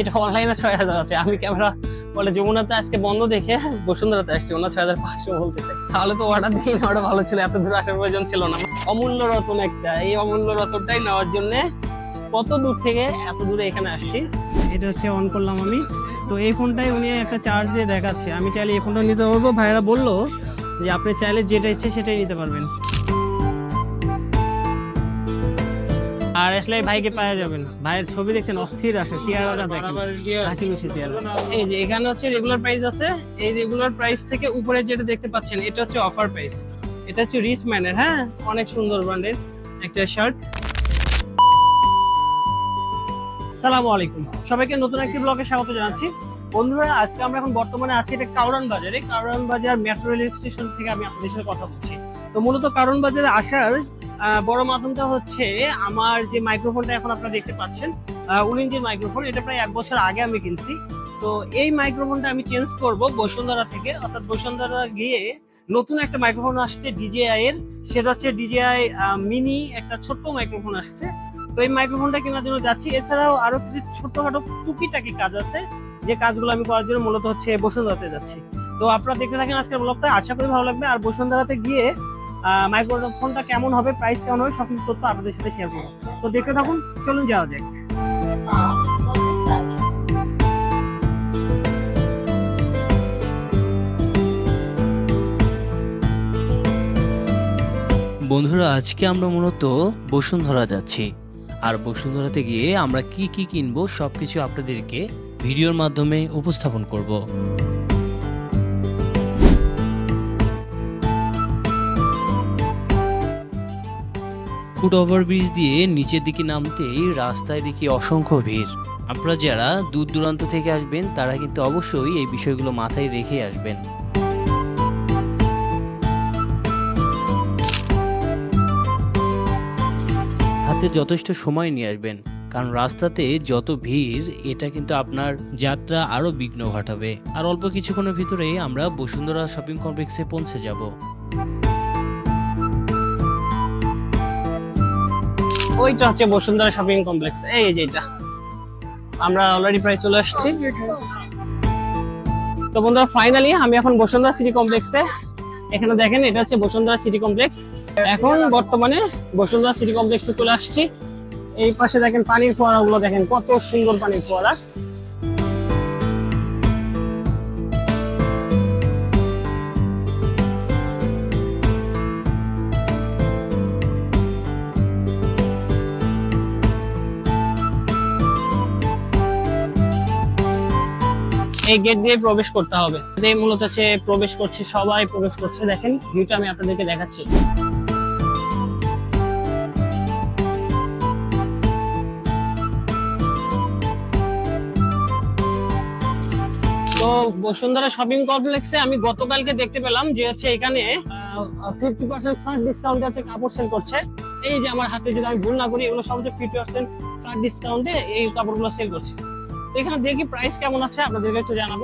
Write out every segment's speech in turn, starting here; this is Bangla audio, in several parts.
এটা অনলাইনে ছয় হাজার আছে। আমি ক্যামেরা বলে, যমুনাতে আজকে বন্ধ দেখে বসুন্ধরাতে আসছি। ওনার ছয় হাজার পাঁচশো বলতেছে। তাহলে তো অর্ডার দিয়ে নেওয়াটা ভালো ছিল, এত দূর আসার প্রয়োজন ছিল না। অমূল্য রতন একটা। এই অমূল্য রতনটাই নেওয়ার জন্য কত দূর থেকে এত দূরে এখানে আসছি? এটা হচ্ছে অন করলাম আমি। তো এই ফোনটাই উনি একটা চার্জ দিয়ে দেখাচ্ছে। আমি চাইলে এই ফোনটা নিতে পারব। ভাইয়েরা বলল যে, আপনি চাইলে যেটা ইচ্ছে সেটাই নিতে পারবেন। আর আসলে ভাইকে পাওয়া যাবেন ভাইয়ের ছবি দেখছেন, অস্থির আসে চেয়ারটা দেখেন। হাসি খুশি চেয়ার এই যে, এখানে হচ্ছে রেগুলার প্রাইস আছে। এই রেগুলার প্রাইস থেকে উপরে যেটা দেখতে পাচ্ছেন, এটা হচ্ছে অফার প্রাইস এটা হচ্ছে রিচ ম্যানের হ্যাঁ? অনেক সুন্দর ব্র্যান্ডের একটা শার্ট সালামু আলাইকুম। সবাইকে নতুন একটি ব্লগে স্বাগত জানাচ্ছি। বন্ধুরা, আজকে আমরা এখন বর্তমানে আছি এটা কাউরান বাজারে। কাউরান বাজার মেট্রো রেল স্টেশন থেকে আমি আপনাদের সাথে কথা বলছি। তো মূলত কারণ বাজারে আসার বড় মাধ্যমটা হচ্ছে আমার যে মাইক্রোফোনটা এখন আপনারা দেখতে পাচ্ছেন যে মাইক্রোফোন এটা প্রায় এক বছর আগে আমি কিনছি। তো এই মাইক্রোফোনটা আমি চেঞ্জ করব বসুন্ধরা থেকে। অর্থাৎ বসুন্ধরা গিয়ে নতুন একটা মাইক্রোফোন আসছে ডিজেআই এর। সেটা হচ্ছে ডিজেআই মিনি একটা ছোট্ট মাইক্রোফোন আসছে। তো এই মাইক্রোফোনটা কেনার জন্য যাচ্ছি। এছাড়াও আরও কিছু ছোটখাটো টুকিটাকি কাজ আছে, যে কাজগুলো আমি করার জন্য মূলত হচ্ছে বসুন্ধরাতে যাচ্ছি। তো আপনারা দেখতে থাকেন আজকের ব্লগটা আশা করি ভালো লাগবে। আর বসুন্ধরাতে গিয়ে মাইক্রোফোনটা কেমন হবে প্রাইস কেমন হবে, সবকিছু তথ্য আপনাদের সাথে শেয়ার করব। তো দেখতে থাকুন, চলুন যাওয়া যাক। বন্ধুরা, আজকে আমরা মূলত বসুন্ধরা যাচ্ছি। আর বসুন্ধরাতে গিয়ে আমরা কি কি কিনবো, সবকিছু আপনাদেরকে ভিডিওর মাধ্যমে উপস্থাপন করব। ফুট ওভারব্রিজ দিয়ে নিচের দিকে নামতেই রাস্তায় দেখি অসংখ্য ভিড়। আপনারা যারা দূর দূরান্ত থেকে আসবেন, তারা কিন্তু অবশ্যই এই বিষয়গুলো মাথায় রেখে আসবেন। হাতে যথেষ্ট সময় নিয়ে আসবেন, কারণ রাস্তাতে যত ভিড়, এটা কিন্তু আপনার যাত্রা আরও বিঘ্ন ঘটাবে। আর অল্প কিছুক্ষণের ভিতরেই আমরা বসুন্ধরা শপিং কমপ্লেক্সে পৌঁছে যাব। ওইটা হচ্ছে বসুন্ধরা শপিং কমপ্লেক্স। এই যে এটা। আমরা অলরেডি প্রায় চলে আসছি। তো বন্ধুরা ফাইনালি আমি এখন বসুন্ধরা সিটি কমপ্লেক্সে এখানে দেখেন, এটা হচ্ছে বসুন্ধরা সিটি কমপ্লেক্স এখন বর্তমানে বসুন্ধরা সিটি কমপ্লেক্সে চলে আসছি। এই পাশে দেখেন পানির ফোয়ারাগুলো, দেখেন কত সুন্দর পানির ফোয়ারা। এই গেট দিয়ে প্রবেশ করতে হবে। মূলত হচ্ছে প্রবেশ করছে, সবাই প্রবেশ করছে। দেখেন ভিউটা আমি আপনাদেরকে দেখাচ্ছি। তো বসুন্ধরা শপিং কমপ্লেক্সে আমি গতকালকে দেখতে পেলাম যে হচ্ছে এখানে ফিফটি পার্সেন্ট ফ্ল্যাট ডিসকাউন্ট আছে কাপড় সেল করছে। এই যে আমার হাতে যদি আমি ভুল না করি, এগুলো সব হচ্ছে ফিফটি পার্সেন্ট ফ্ল্যাট ডিসকাউন্টে এই কাপড়গুলো সেল করছে। এখানে দেখি প্রাইস কেমন আছে আপনাদেরকে একটু জানাব।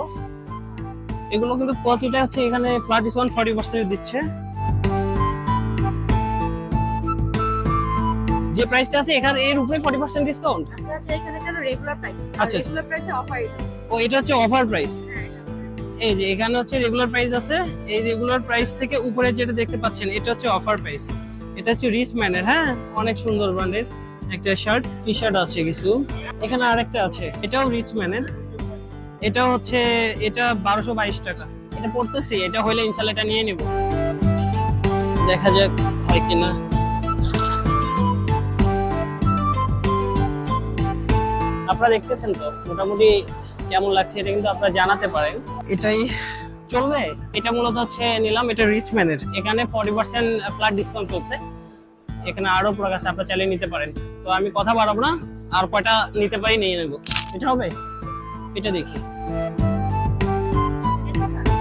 এগুলো কিন্তু প্রতিটা হচ্ছে এখানে ফ্ল্যাট ডিসকাউন্ট ফর্টি পার্সেন্ট দিচ্ছে। যে প্রাইসটা আছে এখানে এর উপরে ফর্টি পার্সেন্ট ডিসকাউন্ট আচ্ছা এখানে কেন রেগুলার প্রাইস আচ্ছা। রেগুলার প্রাইসে অফার ও এটা হচ্ছে অফার প্রাইস এই যে এখানে হচ্ছে রেগুলার প্রাইস আছে। এই রেগুলার প্রাইস থেকে উপরে যেটা দেখতে পাচ্ছেন এটা হচ্ছে অফার প্রাইস এটা হচ্ছে রিচ ম্যানের হ্যাঁ? অনেক সুন্দর ব্র্যান্ডের একটা শার্ট টি শার্ট আছে কিছু। এখানে আরেকটা আছে এটাও রিচ ম্যানের এটা হচ্ছে এটা বারোশো বাইশ টাকা। এটা পড়তেছি এটা হইলে ইনশাল্লাহ এটা নিয়ে নিব। দেখা যাক হয় কিনা। আপনারা দেখতেছেন তো মোটামুটি কেমন লাগছে এটা কিন্তু আপনারা জানাতে পারেন। এটাই। চলবে? এটা মূলত হচ্ছে নিলাম এটা রিচম্যানের এখানে ফর্টি পার্সেন্ট ফ্ল্যাট ডিসকাউন্ট চলছে। এখানে আরও আছে, আপনারা চালিয়ে নিতে পারেন। তো আমি কথা বাড়াবো না, আর কয়টা নিতে পারি নিয়ে নেব। এটা হবে? এটা দেখি।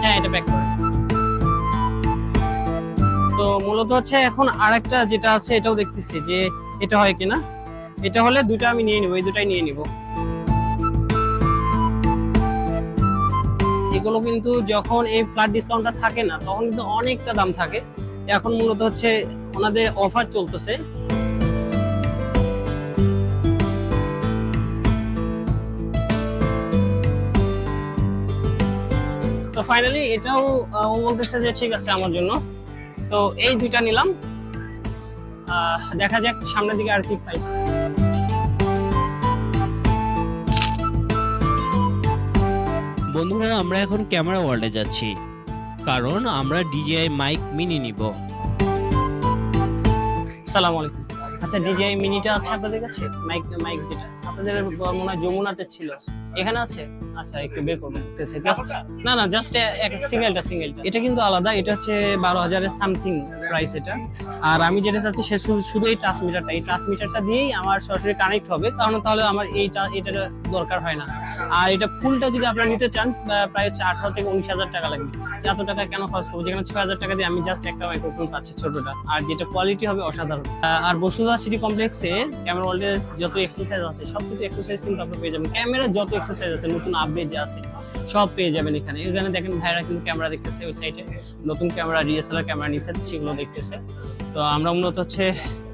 হ্যাঁ এটা প্যাক তো মূলত হচ্ছে এখন আরেকটা যেটা আছে, এটাও দেখতেছি যে এটা হয় কিনা। এটা হলে দুটো আমি নিয়ে নিবো, এই দুটাই নিয়ে নিবো। এগুলো কিন্তু যখন এই ফ্ল্যাট ডিসকাউন্টটা থাকে না, তখন কিন্তু অনেকটা দাম থাকে। এখন মূলত হচ্ছে ওনাদের অফার চলতেছে। তো ফাইনালি এটাও ও বলতেছে যে ঠিক আছে আমার জন্য। তো এই দুইটা নিলাম। দেখা যাক সামনের দিকে আর কি পাই। বন্ধুরা, আমরা এখন ক্যামেরা ওয়ার্ল্ডে যাচ্ছি। কারণ আমরা ডিজিআই মাইক মিনি নিব। সালাম আলাইকুম। আচ্ছা ডিজিআই মিনিটা আছে আপনাদের কাছে? মাইক মাইক যেটা। আপনাদের মনে হয় যমুনাতে ছিল। এখানে আছে? আচ্ছা একটু বের করতেছে জাস্ট না না জাস্ট এক সিঙ্গেলটা সিঙ্গেলটা। এটা কিন্তু আলাদা এটা হচ্ছে বারো হাজারের সামথিং প্রাইস এটা। আর আমি যেটা চাচ্ছি সে শুধু এই ট্রান্সমিটারটা এই ট্রান্সমিটারটা দিয়েই আমার সরাসরি কানেক্ট হবে। কারণ তাহলে আমার এটা দরকার হয় না। আর এটা ফুলটা যদি আপনারা নিতে চান প্রায় হচ্ছে আঠারো থেকে উনিশ হাজার টাকা লাগবে। এত টাকা কেন খরচ করব? যেখানে ছয় হাজার টাকা দিয়ে আমি জাস্ট একটা মাইক্রোফোন পাচ্ছি ছোটটা। আর যেটা কোয়ালিটি হবে অসাধারণ। আর বসুন্ধরা সিটি কমপ্লেক্সে ক্যামেরা ওয়ার্ল্ডের যত এক্সারসাইজ আছে সবকিছু এক্সারসাইজ কিন্তু আপনি পেয়ে যাবেন। ক্যামেরার যত এক্সারসাইজ আছে নতুন যে আছে। সব পেয়ে যাবেন এখানে। এখানে দেখেন ভাইরা কিন্তু ক্যামেরা দেখতেছে ওই সাইটে নতুন ক্যামেরা ডিএসএলআর ক্যামেরা নিয়েছে সেগুলো দেখতেছে। তো আমরা মূলত হচ্ছে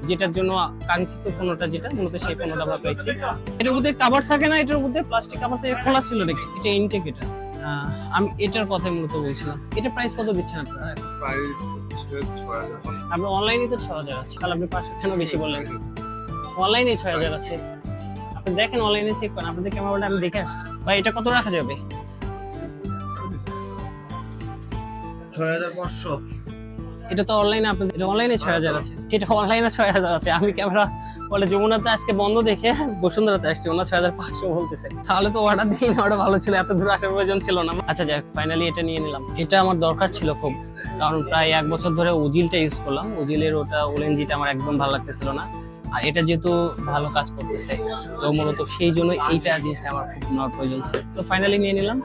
যেটার জন্য কাঙ্ক্ষিত পণ্যটা যেটা মূলত সেই পণ্যটা আমরা পাইছি এটার মধ্যে কাভার থাকে না এটার মধ্যে প্লাস্টিক কাভার থেকে খোলা ছিল নাকি এটা ইনটেক এটা। আমি এটার কথাই মূলত বলছিলাম। এটা প্রাইস কত দিচ্ছেন আপনারা প্রাইস। আপনার অনলাইনে তো ছ হাজার আছে। তাহলে আপনি পাঁচশো কেন বেশি বললেন? অনলাইনে ছয় হাজার আছে। আপনি দেখেন অনলাইনে চেক করেন আপনাদের ক্যামেরাটা আমি দেখে আসছি। ভাই এটা কত রাখা যাবে? ছয় হাজার পাঁচশো। এটা তো অনলাইনে আপনাদের এটা অনলাইনে ছয় হাজার আছে। এটা অনলাইনে ছয় হাজার আছে। আমি ক্যামেরা বলে যমুনাতে আজকে বন্ধ দেখে বসুন্ধরাতে আসছি। ওনার ছয় হাজার পাঁচশো বলতেছে। তাহলে তো অর্ডার দিই না ভালো ছিল এত দূর আসার প্রয়োজন ছিল না। আচ্ছা যাক ফাইনালি এটা নিয়ে নিলাম। এটা আমার দরকার ছিল খুব কারণ প্রায় এক বছর ধরে উজিলটা ইউজ করলাম। উজিলের ওটা ওলেনজিটা আমার একদম ভালো লাগতেছিল না। আর এটা যেহেতু ভালো কাজ করতেছে, তো মূলত সেই জন্য এইটা জিনিসটা আমার খুব নেওয়ার প্রয়োজন ছিল। তো ফাইনালি নিয়ে নিলাম।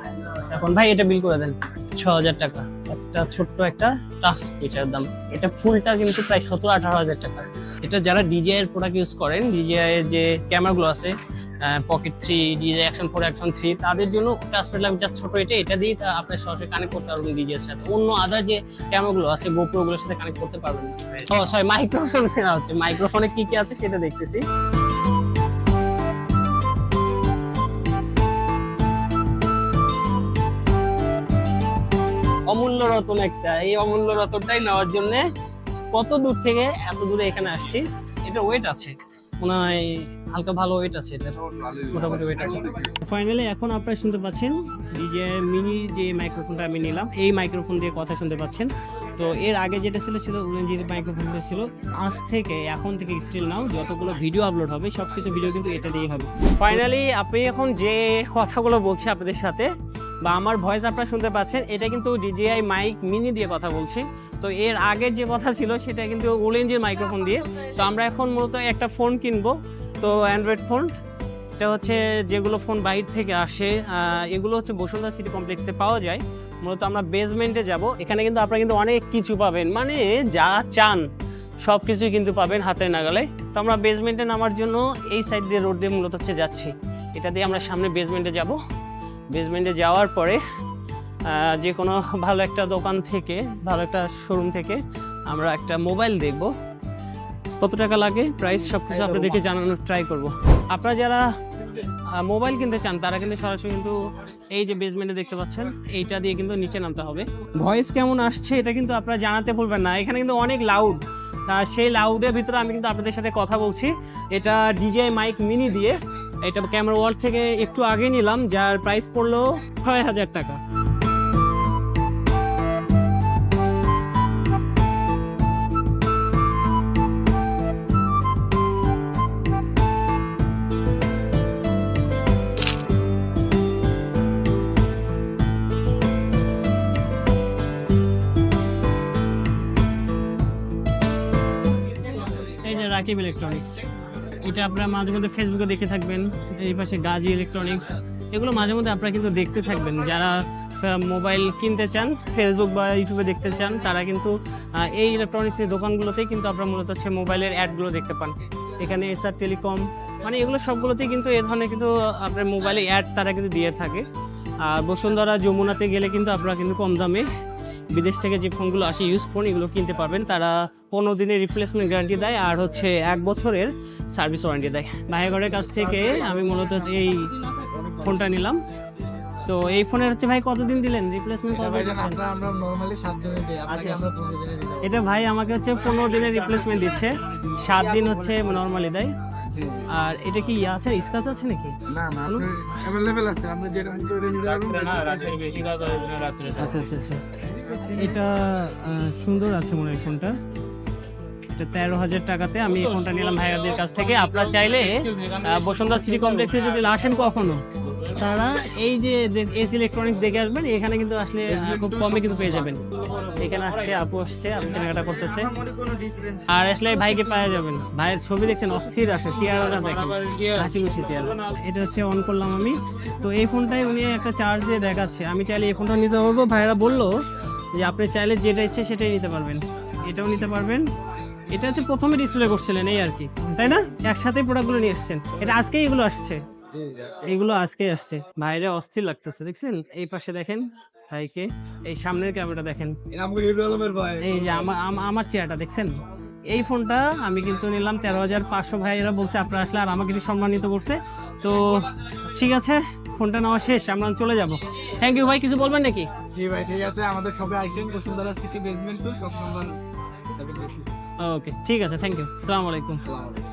এখন ভাই এটা বিল করে দেন ছ হাজার টাকা। একটা ছোট্ট একটা টাস্ক এটার দাম। এটা ফুলটা কিন্তু প্রায় সতেরো আঠারো হাজার টাকা। এটা যারা ডিজিআই এর প্রোডাক্ট ইউজ করেন ডিজিআই এর যে ক্যামেরাগুলো আছে pocket three DJI action four action three তাদের জন্য ট্রান্সফার লাগবে জাস্ট ছোট এটা এটা দিয়ে আপনি সরাসরি কানেক্ট করতে পারবেন ডিজিআই এর সাথে। অন্য আদার যে ক্যামেরাগুলো আছে গোপ্রো গুলোর সাথে কানেক্ট করতে পারবেন। ও সরি মাইক্রোফোন হচ্ছে মাইক্রোফোনে কি কি আছে সেটা দেখতেছি। অমূল্য রতন একটা, এই অমূল্য রতনটাই নেওয়ার জন্য কত দূর থেকে এত দূরে এখানে আসছি? এটা ওয়েট আছে। মনে হালকা ভালো ওয়েট আছে মোটামুটি ওয়েট আছে। ফাইনালি এখন আপনারা শুনতে পাচ্ছেন ডিজে মিনি যে মাইক্রোফোনটা আমি নিলাম, এই মাইক্রোফোন দিয়ে কথা শুনতে পাচ্ছেন। তো এর আগে যেটা ছিল ছিল উলেনজির মাইক্রোফোনটা ছিল। আজ থেকে, এখন থেকে স্টিল নাও যতগুলো ভিডিও আপলোড হবে সব কিছু ভিডিও কিন্তু এটা দিয়েই হবে। ফাইনালি আপনি এখন যে কথাগুলো বলছি আপনাদের সাথে বা আমার ভয়েস আপনারা শুনতে পাচ্ছেন, এটা কিন্তু ডিজিআই মাইক মিনি দিয়ে কথা বলছি। তো এর আগে যে কথা ছিল, সেটা কিন্তু ওলেঞ্জের মাইক্রোফোন দিয়ে। তো আমরা এখন মূলত একটা ফোন কিনবো, তো অ্যান্ড্রয়েড ফোন এটা হচ্ছে যেগুলো ফোন বাইর থেকে আসে এগুলো হচ্ছে বসুন্ধরা সিটি কমপ্লেক্সে পাওয়া যায়। মূলত আমরা বেসমেন্টে যাব। এখানে কিন্তু আপনারা কিন্তু অনেক কিছু পাবেন। মানে যা চান সব কিছুই কিন্তু পাবেন হাতের নাগালে। তো আমরা বেসমেন্টে নামার জন্য এই সাইড দিয়ে রোড দিয়ে মূলত হচ্ছে যাচ্ছি। এটা দিয়ে আমরা সামনে বেসমেন্টে যাব। বেসমেন্টে যাওয়ার পরে যে কোনো ভালো একটা দোকান থেকে ভালো একটা শোরুম থেকে আমরা একটা মোবাইল দেখব। কত টাকা লাগে? প্রাইস সব কিছু আপনাদেরকে জানানোর ট্রাই করব। আপনারা যারা মোবাইল কিনতে চান তারা কিন্তু সরাসরি কিন্তু এই যে বেসমেন্টে দেখতে পাচ্ছেন এইটা দিয়ে কিন্তু নিচে নামতে হবে। ভয়েস কেমন আসছে এটা কিন্তু আপনারা জানাতে ভুলবেন না। এখানে কিন্তু অনেক লাউড তা সেই লাউডের ভিতরে আমি কিন্তু আপনাদের সাথে কথা বলছি। এটা ডিজিআই মাইক মিনি দিয়ে এটা ক্যামেরা ওয়ার্ল্ড থেকে একটু আগে নিলাম, যার প্রাইস পড়ল ছয় হাজার টাকা। রাকিব ইলেকট্রনিক্স এটা আপনারা মাঝে মধ্যে ফেসবুকে দেখে থাকবেন, এই পাশে গাজী ইলেকট্রনিক্স এগুলো মাঝে মধ্যে আপনারা কিন্তু দেখতে থাকবেন। যারা মোবাইল কিনতে চান ফেসবুক বা ইউটিউবে দেখতে চান, তারা কিন্তু এই ইলেকট্রনিক্সের দোকানগুলোতেই কিন্তু আপনারা মূলত হচ্ছে মোবাইলের অ্যাডগুলো দেখতে পান। এখানে এসআর টেলিকম মানে এগুলো সবগুলোতেই কিন্তু এ ধরনের কিন্তু আপনার মোবাইলে অ্যাড তারা কিন্তু দিয়ে থাকে। আর বসুন্ধরা যমুনাতে গেলে কিন্তু আপনারা কিন্তু কম দামে বিদেশ থেকে যে ফোনগুলো আসে ইউজ ফোন এগুলো কিনতে পারবেন। তারা পনেরো দিনের রিপ্লেসমেন্ট গ্যারান্টি দেয় আর হচ্ছে এক বছরের সার্ভিস ওয়ারেন্টি দেয়। ভাইয়াগড়ের কাছ থেকে আমি মূলত এই ফোনটা নিলাম। তো এই ফোনের হচ্ছে ভাই কতদিন দিলেন? রিপ্লেসমেন্ট কত ভাইজান আমরা আমরা নরমালি সাত দিনে দিই। আপনাকে আচ্ছা। আমরা পনেরো দিনে দিতে পারব। এটা ভাই আমাকে হচ্ছে পনেরো দিনের রিপ্লেসমেন্ট দিচ্ছে। সাত দিন হচ্ছে নরমালি দেয়। আর এটা কি ইয়ে আছে? স্কাচ আছে নাকি? না না অ্যাভেলেবেল আছে। আপনি যেটা হচ্ছে ওটা নিতে পারবেন আচ্ছা আচ্ছা আচ্ছা। এটা সুন্দর আছে মনে হয় ফোনটা। এটা তেরো হাজার টাকাতে আমি এই ফোনটা নিলাম ভাইয়াদের কাছ থেকে। আপনারা চাইলে বসুন্ধরা সিটি কমপ্লেক্সে যদি আসেন কখনো, তারা এই যে এসি ইলেকট্রনিক্স দেখে আসবেন, এখানে কিন্তু আসলে খুব কমে কিন্তু পেয়ে যাবেন। এখানে আসছে, আপু আসছে, আপনি কেনাকাটা করতেছে। আর আসলে ভাইকে পাওয়া যাবেন ভাইয়ের ছবি দেখছেন, অস্থির আসে চেয়ারটা দেখেন। হাসি খুশি চেয়ার এটা হচ্ছে অন করলাম আমি। তো এই ফোনটাই উনি একটা চার্জ দিয়ে দেখাচ্ছে। আমি চাইলে এই ফোনটা নিতে পারব। ভাইয়েরা বলল যে আপনি চাইলে যেটা ইচ্ছে সেটাই নিতে পারবেন। এটাও নিতে পারবেন। এটা হচ্ছে প্রথমে ডিসপ্লে করছিলেন এই আর কি। তাই না? একসাথেই প্রোডাক্টগুলো নিয়ে এসছেন। এটা আজকেই এগুলো আসছে। এইগুলো আজকে আসছে। বাইরে অস্থির লাগতেছে দেখছেন? এই পাশে দেখেন ভাইকে। এই সামনের ক্যামেরা দেখেন। এই যে আমার আমার চেয়ারটা দেখছেন? এই ফোনটা আমি কিন্তু নিলাম তেরো হাজার পাঁচশো। ভাইয়েরা বলছে আপনারা আসলে আর আমাকে সম্মানিত করছে। তো ঠিক আছে ফোনটা নেওয়া শেষ আমরা চলে যাব। থ্যাংক ইউ ভাই কিছু বলবেন নাকি? জি ভাই ঠিক আছে আমাদের সবাই আসেন বসুন্ধরা সিটি বেসমেন্ট টু সব নম্বর ওকে ঠিক আছে থ্যাংক ইউ সালাম আলাইকুম। আসসালামু আলাইকুম।